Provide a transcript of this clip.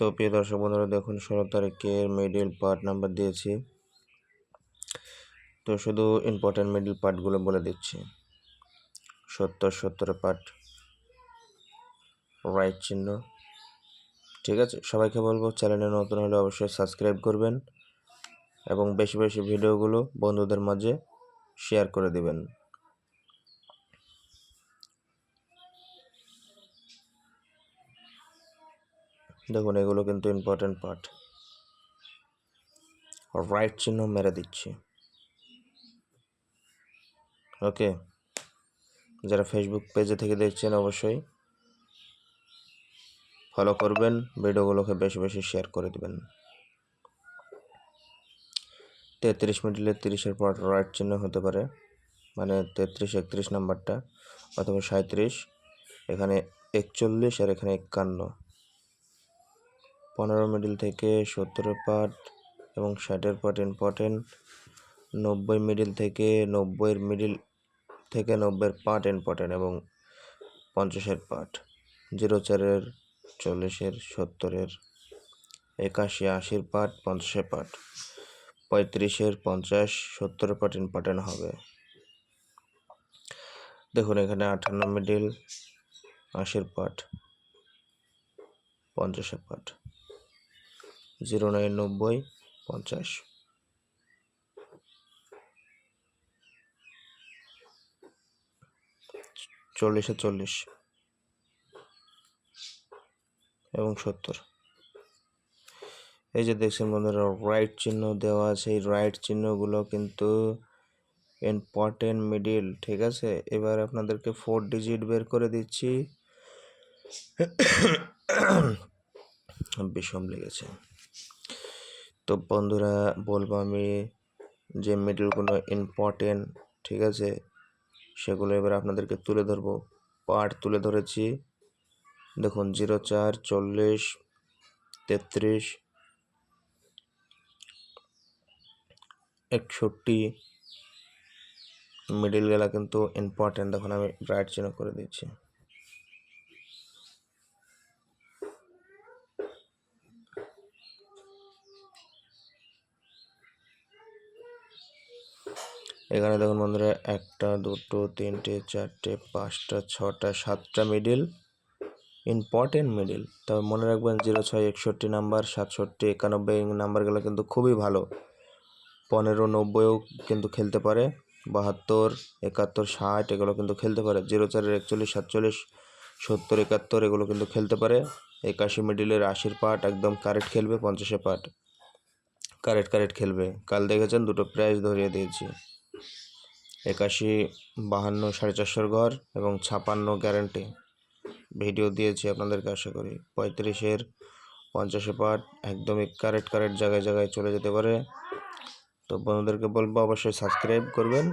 তো প্রিয় দর্শক বন্ধুরা, দেখুন, ষোলো তারিখের মিডিল পার্ট নাম্বার দিয়েছি। তো শুধু ইম্পর্টেন্ট মিডিল পার্টগুলো বলে দিচ্ছি। সত্তর, সত্তরের পার্ট রাইট চিহ্ন। ঠিক আছে? সবাইকে বলব চ্যানেলে নতুন হলে অবশ্যই সাবস্ক্রাইব করবেন এবং বেশি বেশি ভিডিওগুলো বন্ধুদের মাঝে শেয়ার করে দিবেন। দেখুন, এগুলো কিন্তু ইম্পর্টেন্ট পার্ট রাইট চিহ্ন মেরে দিচ্ছি। ওকে যারা ফেসবুক পেজে থেকে দেখছেন, অবশ্যই ফলো করবেন, ভিডিওগুলোকে বেশি বেশি শেয়ার করে দেবেন। তেত্রিশ মিডিলের তিরিশের পর রাইট চিহ্ন হতে পারে মানে তেত্রিশ, একত্রিশ নাম্বারটা, অথবা সাঁত্রিশ এখানে একচল্লিশ আর এখানে একান্ন। পনেরো মিডিল থেকে সত্তরের পার্ট এবং ষাটের পার্ট ইম্পর্টেন্ট। নব্বই মিডিল থেকে নব্বইয়ের মিডিল থেকে নব্বইয়ের পার্ট ইম্পর্টেন্ট এবং পঞ্চাশের পার্ট। জিরো চারের, চল্লিশের, সত্তরের, একাশি, আশির পার্ট, পঞ্চাশের পার্ট। পঁয়ত্রিশের, পঞ্চাশ, সত্তরের পার্ট ইম্পর্টেন্ট হবে। দেখুন এখানে আটান্ন মিডিল, আশির পার্ট, পঞ্চাশের পার্ট। জিরো নাইন নব্বই পঞ্চাশ। চল্লিশে চল্লিশ। এবং সত্তর। এই যে দেখছেন বন্ধুরা রাইট চিহ্ন দেওয়া আছে। এই রাইট চিহ্নগুলো কিন্তু ইম্পর্টেন্ট মিডিল ঠিক আছে? এবার আপনাদেরকে ফোর ডিজিট বের করে দিচ্ছি। বিষম লেগেছে। তো বন্ধুরা, বলব আমি যে মিডলগুলো ইম্পর্টেন্ট ঠিক আছে? সেগুলো এবার আপনাদেরকে তুলে ধরবো। পার্ট তুলে ধরেছি। দেখুন জিরো চার, চল্লিশ, তেত্রিশ, একষট্টি মিডিল গেলা কিন্তু ইম্পর্টেন্ট দেখুন, আমি রাইট চিহ্ন করে দিচ্ছি। এখানে দেখুন বন্ধুরা, একটা, দুটো, তিনটে, চারটে, পাঁচটা, ছটা, সাতটা মিডিল ইম্পর্টেন্ট মিডিল তবে মনে রাখবেন জিরো ছয় একষট্টি নাম্বার সাতষট্টি একানব্বই নাম্বারগুলো কিন্তু খুবই ভালো। পনেরো, নব্বইও কিন্তু খেলতে পারে, বাহাত্তর, একাত্তর, ষাট এগুলো কিন্তু খেলতে পারে জিরো চারের একচল্লিশ, সাতচল্লিশ, সত্তর, একাত্তর এগুলো কিন্তু খেলতে পারে, একাশি মিডিলের আশির পার্ট একদম কারেক্ট খেলবে পঞ্চাশে পার্ট কারেক্ট কারেক্ট খেলবে। কাল দেখেছেন দুটো প্রাইজ ধরিয়ে দিয়েছি। একাশি বাহান্ন সাড়ে চারশোর ঘর এবং ছাপান্ন গ্যারেন্টি। ভিডিও দিয়েছি আপনাদেরকে, আশা করি। পঁয়ত্রিশের পঞ্চাশে পাট একদমই কারেক্ট কারেক্ট জায়গায় জায়গায় চলে যেতে পারে। তো বন্ধুদেরকে বলব, অবশ্যই সাবস্ক্রাইব করবেন।